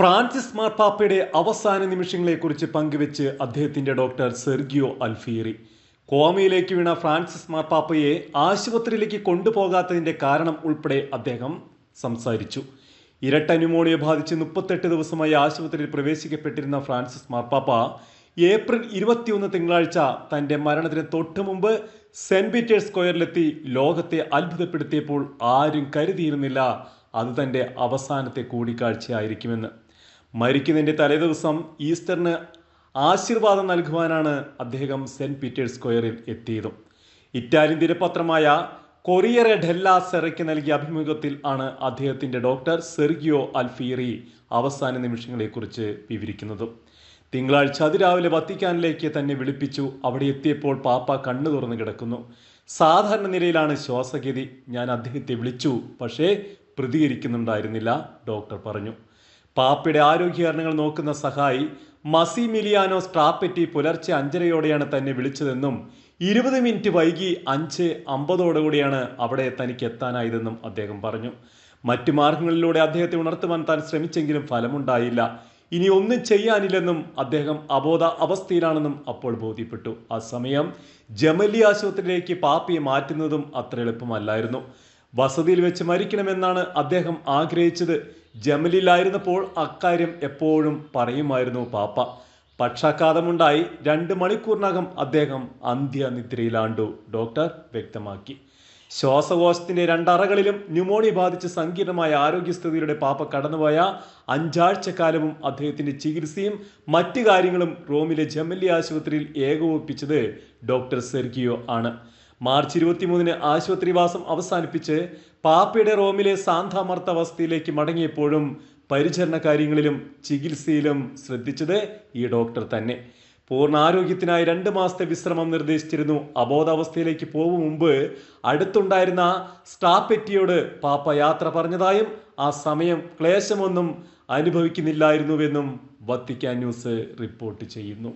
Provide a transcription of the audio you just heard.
Francis മാർപ്പാപ്പയുടെ അവസാന നിമിഷങ്ങളെക്കുറിച്ച് പങ്കുവെച്ച് അദ്ദേഹത്തിന്റെ ഡോക്ടർ സെർഗിയോ അൽഫീറി കോമയിലേക്ക് വീണ ഫ്രാൻസിസ് മാർപ്പാപ്പയെ ആശുപത്രിയിലേക്ക് കൊണ്ടുപോകാത്തതിന്റെ കാരണം ഉൾപ്പെടെ അദ്ദേഹം സംസാരിച്ചു. ഇരട്ട ന്യൂമോണിയ ബാധിച്ച് മുപ്പത്തെട്ട് ദിവസമായി ആശുപത്രിയിൽ പ്രവേശിക്കപ്പെട്ടിരുന്ന ഫ്രാൻസിസ് മാർപ്പാപ്പ ഏപ്രിൽ ഇരുപത്തിയൊന്ന് തിങ്കളാഴ്ച തന്റെ മരണത്തിന് തൊട്ടു മുമ്പ് സെന്റ് പീറ്റേഴ്സ് സ്ക്വയറിലെത്തി ലോകത്തെ അത്ഭുതപ്പെടുത്തിയപ്പോൾ ആരും കരുതിയിരുന്നില്ല അത് തന്റെ അവസാനത്തെ കൂടിക്കാഴ്ചയായിരിക്കുമെന്ന്. മരിക്കുന്നതിന്റെ തലേദിവസം ഈസ്റ്ററിന് ആശീർവാദം നൽകുവാനാണ് അദ്ദേഹം സെന്റ് പീറ്റേഴ്സ് സ്ക്വയറിൽ എത്തിയതും. ഇറ്റാലിയൻ ദിനപത്രമായ കൊറിയറെ ഡെല്ല സെറയ്ക്ക് നൽകിയ അഭിമുഖത്തിൽ ആണ് അദ്ദേഹത്തിന്റെ ഡോക്ടർ സെർഗിയോ അൽഫീറി അവസാന നിമിഷങ്ങളെക്കുറിച്ച് വിവരിക്കുന്നത്. തിങ്കളാഴ്ച അതിരാവിലെ വത്തിക്കാനിലേക്ക് തന്നെ വിളിപ്പിച്ചു. അവിടെ എത്തിയപ്പോൾ പാപ്പ കണ്ണു തുറന്നു കിടക്കുന്നു. സാധാരണ നിലയിലാണ് ശ്വാസഗതി. ഞാൻ അദ്ദേഹത്തെ വിളിച്ചു പക്ഷേ പ്രതികരിക്കുന്നുണ്ടായിരുന്നില്ല ഡോക്ടർ പറഞ്ഞു. പാപ്പയുടെ ആരോഗ്യകാരണങ്ങൾ നോക്കുന്ന സഹായി മസിമിലിയാനോ സ്ട്രാപ്പെറ്റി പുലർച്ചെ അഞ്ചരയോടെയാണ് തന്നെ വിളിച്ചതെന്നും ഇരുപത് മിനിറ്റ് വൈകി അഞ്ച് അമ്പതോടുകൂടിയാണ് അവിടെ തനിക്ക് എത്താനായതെന്നും അദ്ദേഹം പറഞ്ഞു. മറ്റു മാർഗങ്ങളിലൂടെ അദ്ദേഹത്തെ ഉണർത്തുവാൻ താൻ ശ്രമിച്ചെങ്കിലും ഫലമുണ്ടായില്ല. ഇനി ഒന്നും ചെയ്യാനില്ലെന്നും അദ്ദേഹം അബോധ അവസ്ഥയിലാണെന്നും അപ്പോൾ ബോധ്യപ്പെട്ടു. ആ സമയം ജമലി ആശുപത്രിയിലേക്ക് പാപ്പിയെ മാറ്റുന്നതും അത്ര എളുപ്പമല്ലായിരുന്നു. വസതിയിൽ വെച്ച് മരിക്കണമെന്നാണ് അദ്ദേഹം ആഗ്രഹിച്ചത്. ജമലിലായിരുന്നപ്പോൾ അക്കാര്യം എപ്പോഴും പറയുമായിരുന്നു പാപ്പ. പക്ഷാഘാതമുണ്ടായി രണ്ട് മണിക്കൂറിനകം അദ്ദേഹം അന്ത്യനിദ്രയിലാണ്ടു. ഡോക്ടർ വ്യക്തമാക്കി. ശ്വാസകോശത്തിന്റെ രണ്ടറകളിലും ന്യൂമോണിയ ബാധിച്ച് സങ്കീർണമായ ആരോഗ്യസ്ഥിതിയുടെ പാപ്പ കടന്നുപോയ അഞ്ചാഴ്ചക്കാലവും അദ്ദേഹത്തിന്റെ ചികിത്സയും മറ്റു കാര്യങ്ങളും റോമിലെ ജമല്ലി ആശുപത്രിയിൽ ഏകോപിപ്പിച്ചത് ഡോക്ടർ സെർഗിയോ ആണ്. മാർച്ച് ഇരുപത്തിമൂന്നിന് ആശുപത്രിവാസം അവസാനിപ്പിച്ച് പാപ്പയുടെ റോമിലെ സാന്താമർത്ത അവസ്ഥയിലേക്ക് മടങ്ങിയപ്പോഴും പരിചരണ കാര്യങ്ങളിലും ചികിത്സയിലും ശ്രദ്ധിച്ചത് ഈ ഡോക്ടർ തന്നെ. പൂർണ ആരോഗ്യത്തിനായി രണ്ട് മാസത്തെ വിശ്രമം നിർദ്ദേശിച്ചിരുന്നു. അബോധാവസ്ഥയിലേക്ക് പോകും മുമ്പ് അടുത്തുണ്ടായിരുന്ന സ്റ്റാപ്പെറ്റിയോട് പാപ്പ യാത്ര പറഞ്ഞതായും ആ സമയം ക്ലേശമൊന്നും അനുഭവിക്കുന്നില്ലായിരുന്നുവെന്നും വത്തിക്കാൻ ന്യൂസ് റിപ്പോർട്ട് ചെയ്യുന്നു.